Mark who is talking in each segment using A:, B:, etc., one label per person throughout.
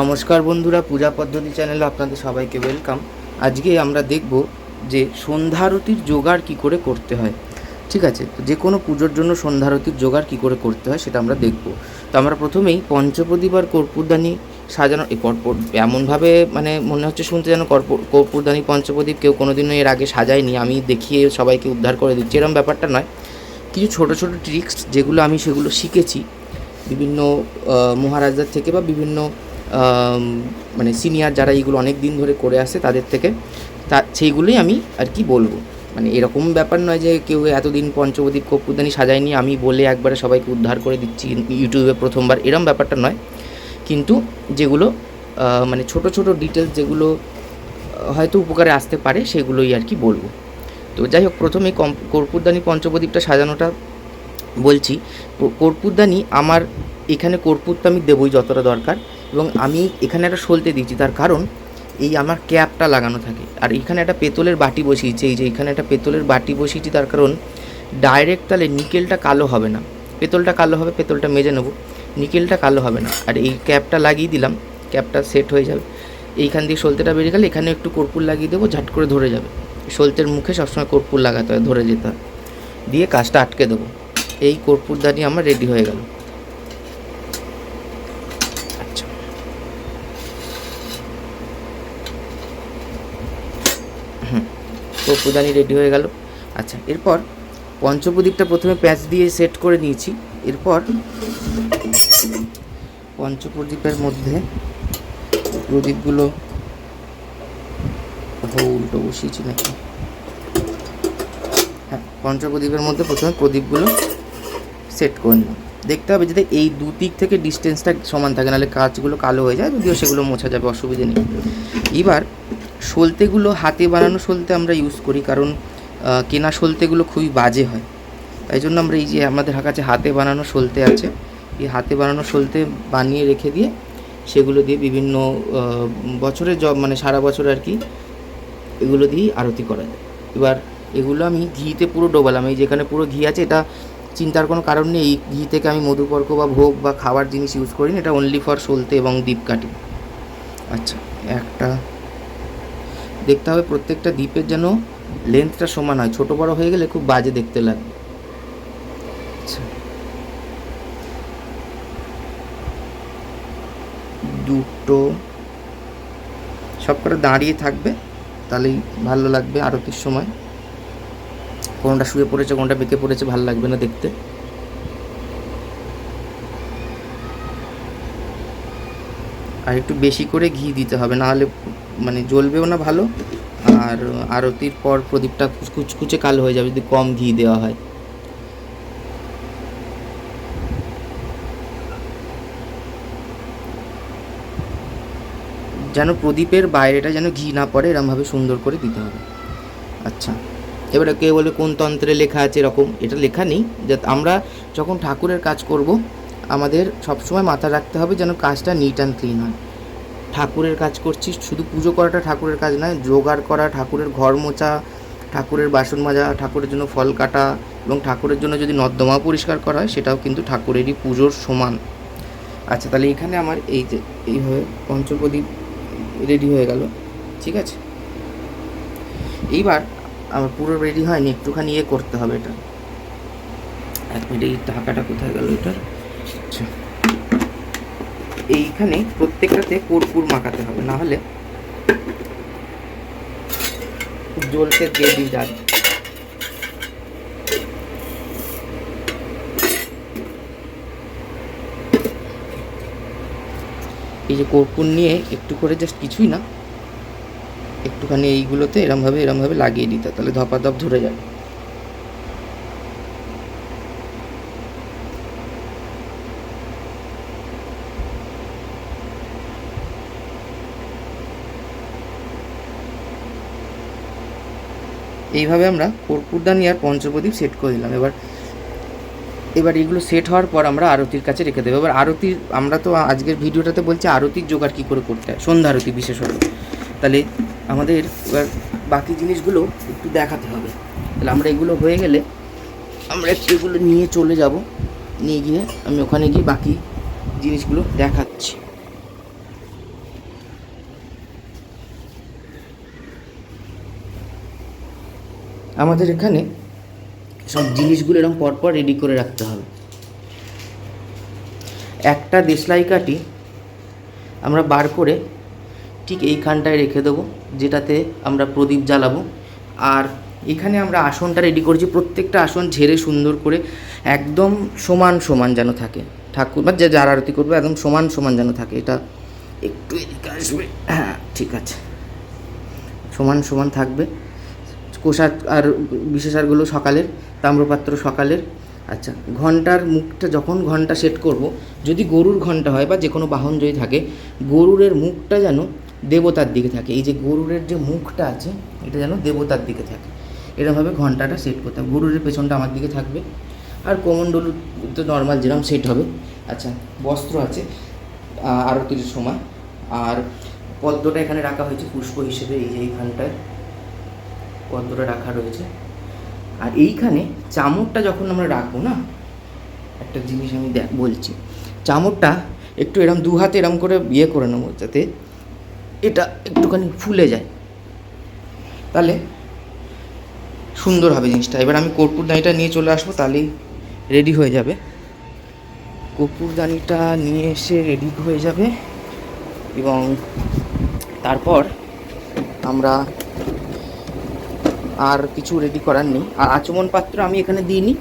A: নমস্কার বন্ধুরা, পূজা পদ্ধতি চ্যানেলে আপনাদের সবাইকে ওয়েলকাম। আজকে আমরা দেখব যে সন্ধ্যারতির জোগাড় কি করে করতে হয়। ঠিক আছে? যে কোনো পুজোর জন্য সন্ধ্যারতির জোগাড় কি করে করতে হয় সেটা আমরা দেখব। তো আমরা প্রথমেই পঞ্চপ্রদীপ আর কর্পূরদানি সাজানো এই কর্পূর এমনভাবে মানে মনে হচ্ছে শুনতে যেন কর্পূর কর্পূরদানি পঞ্চপ্রদীপ কেউ কোনোদিনও এর আগে সাজায়নি। আমি দেখিয়ে সবাইকে উদ্ধার করে দিচ্ছি। এরকম ব্যাপারটা নয়। কিছু ছোট ছোট ট্রিক্স যেগুলো আমি সেগুলো শিখেছি। বিভিন্ন মহারাজদের থেকে বা বিভিন্ন মানে সিনিয়র যারা এইগুলো অনেক দিন ধরে করে আসে তাদের থেকে, তা সেইগুলোই আমি আর কি বলব। মানে এরকম ব্যাপার নয় যে কেউ এতদিন পঞ্চবদীপ কপুরদানি সাজায়নি, আমি বলে একবারে সবাইকে উদ্ধার করে দিচ্ছি ইউটিউবে প্রথমবার, এরম ব্যাপারটা নয়। কিন্তু যেগুলো মানে ছোট ছোট ডিটেলস যেগুলো হয়তো উপকারে আসতে পারে সেগুলোই আর কি বলব। তো যাই হোক, প্রথমে কম, কর্পূরদানি পঞ্চপ্রদীপটা সাজানোটা বলছি। কর্পূরদানি আমার, এখানে কর্পূর তো আমি দেবই যতটা দরকার। এবং আমি এখানে একটা সলতে দিয়েছি, তার কারণ এই আমার ক্যাপটা লাগানো থাকে। আর এখানে একটা পেতলের বাটি বসিয়েছি, এই যে এখানে একটা পেতলের বাটি বসিয়েছি, তার কারণ ডাইরেক্ট তাহলে নিকেলটা কালো হবে না। পেতলটা কালো হবে, পেতলটা মেজে নেব। নিকেলটা কালো হবে না। আর এই ক্যাপটা লাগিয়ে দিলাম, ক্যাপটা সেট হয়ে যাবে। এইখান দিয়ে সলতেটা বেরিয়ে গেলে এখানে একটু কর্পূর লাগিয়ে দেবো, ঝাট করে ধরে যাবে। সলতের মুখে সবসময় কর্পূর লাগাতে হয়, ধরে যেতে হয়। দিয়ে কাজটা আটকে দেবো। এই কর্পূরদানি আমার রেডি হয়ে গেল। কর্পূরদানি রেডি হয়ে গেল। আচ্ছা এরপর পঞ্চপ্রদীপটা প্রথমে প্যাচ দিয়ে সেট করে নিয়েছি। এরপর পঞ্চপ্রদীপের মধ্যে প্রদীপগুলো উল্টো বসিয়েছি নাকি? হ্যাঁ পঞ্চপ্রদীপের মধ্যে প্রথমে প্রদীপগুলো সেট করে নিলাম। দেখতে হবে যাতে এই দু দিক থেকে ডিস্টেন্সটা সমান থাকে নাহলে কাজগুলো কালো হয়ে যায় যদিও সেগুলো মোছা যাবে অসুবিধে নেই। এবার সলতেগুলো হাতে বানানো সলতে আমরা ইউজ করি কারণ কেনা সলতেগুলো খুবই বাজে হয়। তাই জন্য আমরা এই যে আমাদের কাছে হাতে বানানো সলতে আছে এই হাতে বানানো সলতে বানিয়ে রেখে দিয়ে সেগুলো দিয়ে বিভিন্ন আহ, বছরের জব মানে সারা বছর আর কি এগুলো দিয়েই আরতি করা যায়। এবার এগুলো আমি ঘিতে পুরো ডোবালাম। এই যেখানে পুরো ঘি আছে এটা চিন্তার কোনো কারণ নেই। এই ঘি থেকে আমি মধুপর্ক বা ভোগ বা খাওয়ার জিনিস ইউজ করি না এটা অনলি ফর সলতে এবং দ্বীপ কাটি আচ্ছা একটা দেখতে হবে প্রত্যেকটা দ্বীপের যেন লেন্থটা সমান হয়। ছোট বড় হয়ে গেলে খুব বাজে দেখতে লাগবে। আচ্ছা। দুটো সব দাঁড়িয়ে থাকবে, তাহলেই ভালো লাগবে আরতির সময়। কোনটা শুয়ে পড়েছে, কোনটা বেঁকে পড়েছে, ভালো লাগবে না দেখতে। আর একটু বেশি করে ঘি দিতে হবে না হলে মানে জ্বলবেও না ভালো, আর আরতির পর প্রদীপটা কুচকুচে কালো হয়ে যাবে যদি কম ঘি দেওয়া হয়। যেন প্রদীপের বাইরেটা যেন ঘি না পড়ে, এরমভাবে সুন্দর করে দিতে হবে। আচ্ছা। এবারে কে বলে কোন তন্ত্রে লেখা আছে এরকম, এটা লেখা নেই। যাতে আমরা যখন ঠাকুরের কাজ করব, আমাদের সবসময় মাথা রাখতে হবে যেন কাজটা নিট অ্যান্ড ক্লিন হয়। ঠাকুরের কাজ করছি, শুধু পুজো করাটা ঠাকুরের কাজ নয়, জোগাড় করা, ঠাকুরের ঘর মোছা, ঠাকুরের বাসন মাজা, ঠাকুরের জন্য ফল কাটা এবং ঠাকুরের জন্য যদি নর্দমা পরিষ্কার করা হয়, সেটাও কিন্তু ঠাকুরেরই পুজোর সমান। আচ্ছা তাহলে এখানে আমার এই যে এইভাবে পঞ্চপ্রদীপ রেডি হয়ে গেল, ঠিক আছে? এইবার আমার পুরো রেডি হয়নি একটুখানি ইয়ে করতে হবে এটা। এক মিনিট এই ঢাকাটা কোথায় গেল এটার আচ্ছা। এইখানে প্রত্যেকটাতে কর্পূর মাখাতে হবে না হলে জ্বলতে দিয়ে দিয়ে যাবে এই যে কর্পূর নিয়ে একটু করে জাস্ট কিছুই না। একটুখানি এইগুলোতে এরমভাবে এরমভাবে লাগিয়ে দিতে, তাহলে ধপাধপ ধরে যাবে। এইভাবে আমরা কর্পূরদানি আর পঞ্চপ্রদীপ সেট করে দিলাম। এবার এবার এগুলো সেট হওয়ার পর আমরা আরতির কাছে রেখে দেবো। এবার আরতির, আমরা তো আজকের ভিডিওটাতে বলছি আরতির জোগাড় কী করে করতে হয়? সন্ধ্যা আরতি বিশেষত। তাহলে আমাদের এবার বাকি জিনিসগুলো একটু দেখাতে হবে। তাহলে আমরা এগুলো হয়ে গেলে আমরা একটু এগুলো নিয়ে চলে যাব। নিয়ে গিয়ে আমি ওখানে গিয়ে বাকি জিনিসগুলো দেখাচ্ছি। আমাদের এখানে সব জিনিসগুলো এরকম পরপর রেডি করে রাখতে হবে। একটা দেশলাই কাটি আমরা বার করে ঠিক এইখানটায় রেখে দেবো, যেটাতে আমরা প্রদীপ জ্বালাবো। আর এখানে আমরা আসনটা রেডি করেছি, প্রত্যেকটা আসন ঝেড়ে সুন্দর করে একদম সমান সমান যেন থাকে। ঠাকুর, বা যে যার আরতি করবে, একদম সমান সমান যেন থাকে। এটা একটু এদিকে আসবে। হ্যাঁ ঠিক আছে। সমান সমান থাকবে। কোষার আর বিশেষারগুলো সকালের, তাম্রপাত্র সকালের। আচ্ছা ঘণ্টার মুখটা, যখন ঘণ্টা সেট করব, যদি গরুর ঘণ্টা হয় বা যে কোনো বাহন যদি থাকে, গরুরের মুখটা যেন দেবতার দিকে থাকে। এই যে গরুরের যে মুখটা আছে, এটা যেন দেবতার দিকে থাকে। এরকমভাবে ঘন্টাটা সেট করতে হবে। গরুরের পেছনটা আমার দিকে থাকবে। আর কোমণ্ডলু তো নর্মাল যেরকম সেট হবে। আচ্ছা বস্ত্র আছে আরতির সময়। আর পদ্মটা এখানে রাখা হয়েছে পুষ্প হিসেবে, এই যে এইখানটায় পদ্মটা রাখা রয়েছে। আর এইখানে চামড়টা যখন আমরা রাখব না, একটা জিনিস আমি দেখ, বলছি। চামড়টা একটু এরম দু হাতে এরম করে ইয়ে করে নেব, যাতে এটা একটুখানি ফুলে যায়। তাহলে সুন্দর হবে জিনিসটা। এবার আমি কর্পূরদানিটা নিয়ে চলে আসব, তাহলেই রেডি হয়ে যাবে। কর্পূরদানিটা নিয়ে এসে রেডি হয়ে যাবে এবং তারপর আমরা আর কিছু রেডি করার নেই। আর আচমন পাত্র আমি এখানে দিইনি।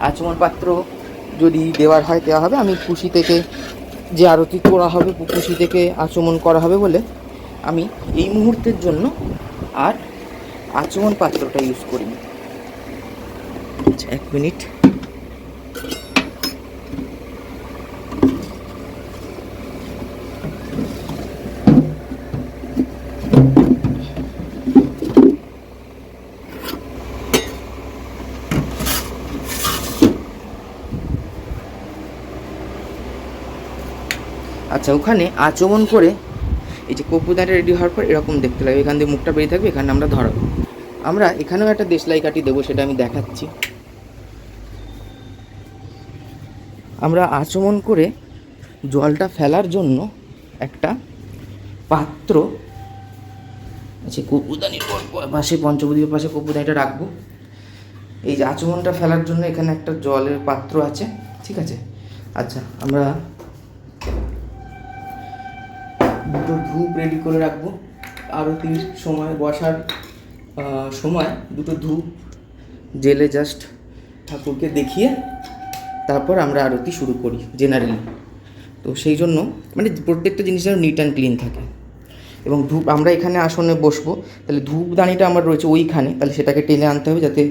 A: আচমন পাত্র যদি দেওয়ার হয় দেওয়া হবে। আমি খুশি থেকে যে আরতি করা হবে খুশি থেকে আচমন করা হবে বলে আমি এই মুহূর্তের জন্য আর আচমন পাত্রটা ইউজ করিনি। আচ্ছা এক মিনিট। আচ্ছা ওখানে আচমন করে এই যে কপুদাটা রেডি হওয়ার পর এরকম দেখতে লাগবে। এখান দিয়ে মুখটা বেরিয়ে থাকবে, এখানে আমরা ধরাবো। আমরা এখানেও একটা দেশলাই কাঠি দেবো, সেটা আমি দেখাচ্ছি। আমরা আচমন করে জলটা ফেলার জন্য একটা পাত্র আচ্ছা কপুদানির পাশে পঞ্চবদীপের পাশে কপুদানিটা রাখব। এই যে আচমনটা ফেলার জন্য এখানে একটা জলের পাত্র আছে, ঠিক আছে? আচ্ছা আমরা দুটো ধূপ রেডি করে রাখব। আরতির সময় বসার সময়। দুটো ধূপ জেলে জাস্ট ঠাকুরকে দেখিয়ে তারপর আমরা আরতি শুরু করি জেনারেলি তো সেই জন্য মানে প্রত্যেকটা জিনিস যেন নিট অ্যান্ড ক্লিন থাকে। এবং ধূপ, আমরা এখানে আসনে বসবো, তাহলে ধূপদানিটা আমার রয়েছে ওইখানে, তাহলে সেটাকে টেনে আনতে হবে যাতে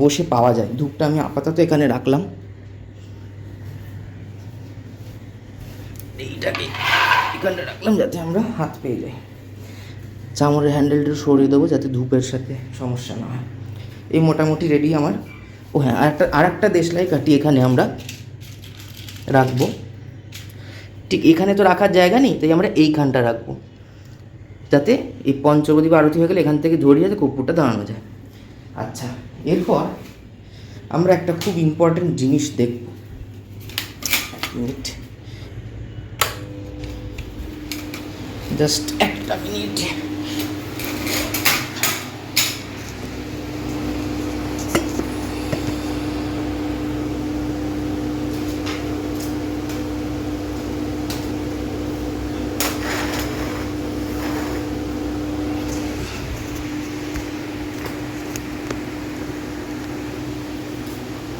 A: বসে পাওয়া যায়। ধূপটা আমি আপাতত এখানে রাখলাম। এইটাকে এখানটা রাখলাম যাতে আমরা হাত পেয়ে যাই। চামড়ের হ্যান্ডেলটা সরিয়ে দেবো যাতে ধূপের সাথে সমস্যা না হয়। এই মোটামুটি রেডি আমার। ও হ্যাঁ আরেকটা আর একটা দেশলাই কাটি এখানে আমরা রাখব। ঠিক এখানে তো রাখার জায়গা নেই, তাই আমরা এইখানটা রাখব। যাতে এই পঞ্চবদী বা আরতি হয়ে গেলে এখান থেকে জড়িয়ে যাতে কর্পূরটা দাঁড়ানো যায়। আচ্ছা এরপর আমরা একটা খুব ইম্পর্ট্যান্ট জিনিস দেখব। এক মিনিট জাস্ট একটা মিনিট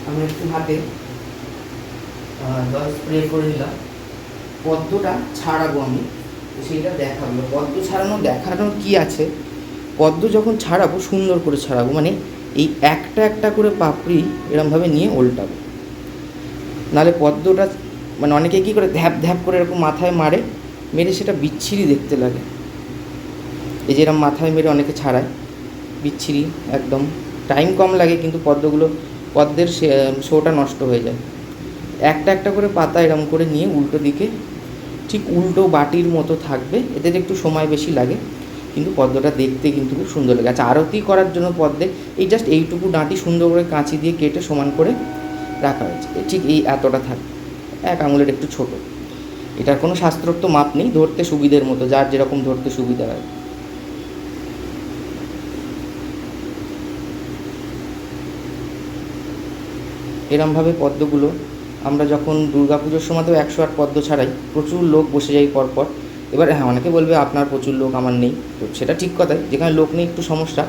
A: আমি একটু হাতে স্প্রে করে পদ্মটা ছাড়াবো আমি। সেইটা দেখাবো। পদ্ম ছাড়ানো দেখানোর কি আছে? পদ্ম যখন ছাড়াবো, সুন্দর করে ছাড়াবো মানে এই একটা একটা করে পাপড়ি এরমভাবে নিয়ে উল্টাবো নাহলে পদ্মটা মানে অনেকে কী করে ধ্যাপ ধ্যাপ করে এরকম মাথায় মারে, মেরে সেটা বিচ্ছিরি দেখতে লাগে। এই যে এরকম মাথায় মেরে অনেকে ছাড়ায়, বিচ্ছিরি একদম। টাইম কম লাগে, কিন্তু পদ্মগুলো, পদ্মের শোটা নষ্ট হয়ে যায়। একটা একটা করে পাতা এরম করে নিয়ে উল্টো দিকে ঠিক উল্টো বাটির মতো থাকবে। এদের একটু সময় বেশি লাগে, কিন্তু পদ্মটা দেখতে কিন্তু খুব সুন্দর লাগে। আচ্ছা আরতি করার জন্য পদ্মে এই জাস্ট এইটুকু ডাঁটি সুন্দর করে কাঁচি দিয়ে কেটে সমান করে রাখা হয়েছে। ঠিক এই এতটা থাক, এক আঙুলের একটু ছোট। এটার কোনো শাস্ত্রোক্ত মাপ নেই, ধরতে সুবিধের মতো, যার যেরকম ধরতে সুবিধা হয়। এরমভাবে পদ্মগুলো আমরা যখন দুর্গা পুজোর সময় তো একশো আট পদ্ম ছাড়াই প্রচুর লোক বসে যাই পরপর, এবার হ্যাঁ অনেকে বলবে আপনার প্রচুর লোক, আমার নেই। তো সেটা ঠিক কথাই, যেখানে লোক নেই একটু সমস্যা।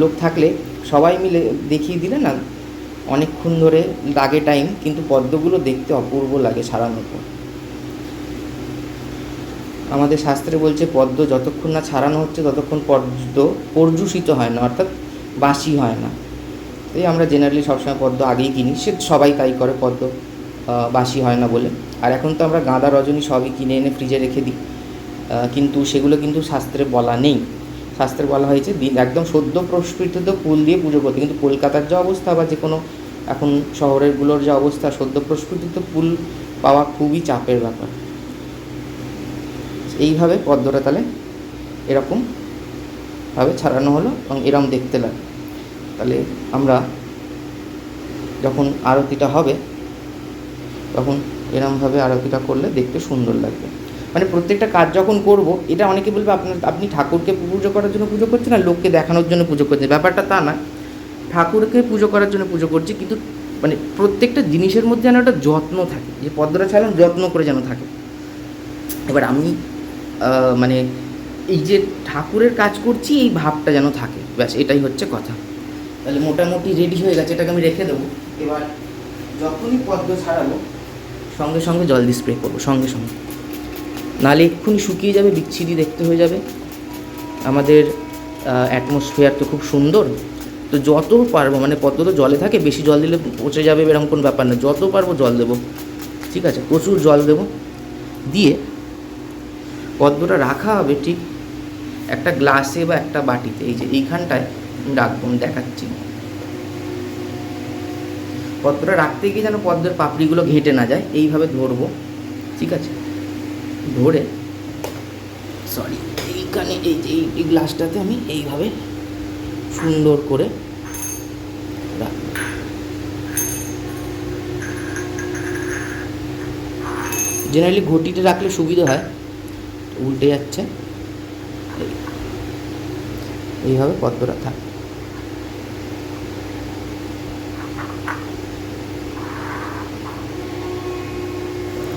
A: লোক থাকলে সবাই মিলে দেখিয়ে দিলে না, অনেকক্ষণ ধরে লাগে টাইম কিন্তু পদ্মগুলো দেখতে অপূর্ব লাগে ছাড়ানোর পর আমাদের শাস্ত্রে বলছে, পদ্ম যতক্ষণ না ছাড়ানো হচ্ছে ততক্ষণ পদ্ম পর্যুষিত হয় না, অর্থাৎ বাসি হয় না। এই আমরা জেনারেলি সবসময় পদ্ম আগেই কিনি। সে সবাই তাই করে, পদ্ম বাসি হয় না বলে। আর এখন তো আমরা গাঁদা রজনী সবই কিনে এনে ফ্রিজে রেখে দিই। কিন্তু সেগুলো কিন্তু শাস্ত্রে বলা নেই। শাস্ত্রে বলা হয়েছে দিন, একদম সদ্য প্রস্ফুটিত ফুল দিয়ে পুজো করতে। কিন্তু কলকাতার যা অবস্থা বা যে কোনো এখন শহরেরগুলোর যা অবস্থা, সদ্য প্রস্ফুটিত ফুল পাওয়া খুবই চাপের ব্যাপার। এইভাবে পদ্মটা তাহলে এরকম ভাবে ছাড়ানো হলো এবং এরম দেখতে লাগে তাহলে আমরা যখন আরতিটা হবে, তখন এরমভাবে আরতিটা করলে দেখতে সুন্দর লাগবে। মানে প্রত্যেকটা কাজ যখন করব, এটা অনেকে বলবে, আপনার, আপনি ঠাকুরকে পুজো করার জন্য পুজো করছেন আর লোককে দেখানোর জন্য পুজো করছেন। ব্যাপারটা তা না ঠাকুরকে পুজো করার জন্য পুজো করছি, কিন্তু মানে প্রত্যেকটা জিনিসের মধ্যে যেন একটা যত্ন থাকে, যে পদ্মটা ছাড়ান যত্ন করে যেন থাকে। এবার আমি মানে এই যে ঠাকুরের কাজ করছি, এই ভাবটা যেন থাকে। ব্যাস, এটাই হচ্ছে কথা। তাহলে মোটামুটি রেডি হয়ে গেছে, এটাকে আমি রেখে দেবো। এবার যখনই পদ্ম ছাড়াবো, সঙ্গে সঙ্গে জল দিয়ে স্প্রে করব, সঙ্গে সঙ্গে। নালে এক্ষুনি শুকিয়ে যাবে, বিচ্ছিরি দেখতে হয়ে যাবে। আমাদের অ্যাটমসফিয়ার তো খুব সুন্দর। তো যত পারব মানে পদ্ম তো জলে থাকে, বেশি জল দিলে পচে যাবে এরকম কোনো ব্যাপার না। যত পারব জল দেবো। ঠিক আছে, প্রচুর জল দেবো। দিয়ে পদ্মটা রাখা হবে ঠিক একটা গ্লাসে বা একটা বাটিতে। এই যে এইখানটায় আমি দেখাচ্ছি। পদ্মটা রাখতে গিয়ে যেন পদ্মের পাপড়িগুলো ঘেঁটে না যায়, এইভাবে ধরবো। ঠিক আছে? ধরে সরি এইখানে এই এই- গ্লাসটাতে আমি এইভাবে সুন্দর করে রাখব। জেনারেলি ঘটিতে রাখলে সুবিধা হয়, উল্টে যাচ্ছে। এইভাবে পদ্মটা থাকে।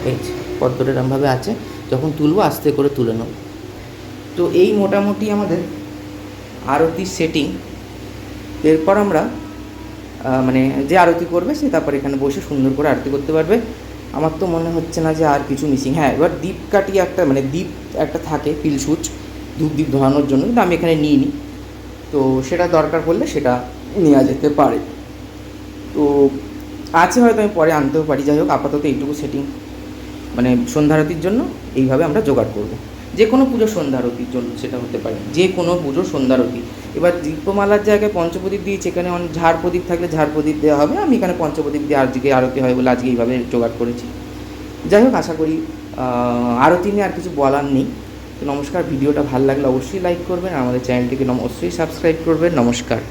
A: এই পদ্মটা এরমভাবে আছে, যখন তুলবো আস্তে করে তুলে নেব। তো এই মোটামুটি আমাদের আরতির সেটিং এরপর আমরা মানে যে আরতি করবে সে তারপর এখানে বসে সুন্দর করে আরতি করতে পারবে। আমার তো মনে হচ্ছে না যে আর কিছু মিসিং হ্যাঁ এবার দ্বীপ কাটি একটা মানে দ্বীপ একটা থাকে পিলসুচ ধূপ দ্বীপ ধরানোর জন্য, কিন্তু আমি এখানে নিইনি। তো সেটা দরকার পড়লে সেটা নেওয়া যেতে পারে। তো আছে হয়তো আমি পরে আনতেও পারি। যাই হোক, আপাতত এইটুকু সেটিং মানে সন্ধ্যারতির জন্য এইভাবে আমরা জোগাড় করব। যে কোনো পুজোর সন্ধ্যারতির জন্য সেটা হতে পারে, যে কোনো পুজোর সন্ধ্যারতি। এবার দীপমালার জায়গায় পঞ্চপ্রদীপ দিয়েছি, এখানে অনেক ঝাড় প্রদীপ থাকলে ঝাড় প্রদীপ দেওয়া হবে, আমি এখানে পঞ্চপ্রদীপ দিয়ে আজকে আরতি হয় বলে আজকে এইভাবে জোগাড় করেছি। যাই হোক, আশা করি আরতি নিয়ে আর কিছু বলার নেই। তো নমস্কার, ভিডিওটা ভালো লাগলে অবশ্যই লাইক করবেন আমাদের চ্যানেলটিকে অবশ্যই সাবস্ক্রাইব করবেন। নমস্কার।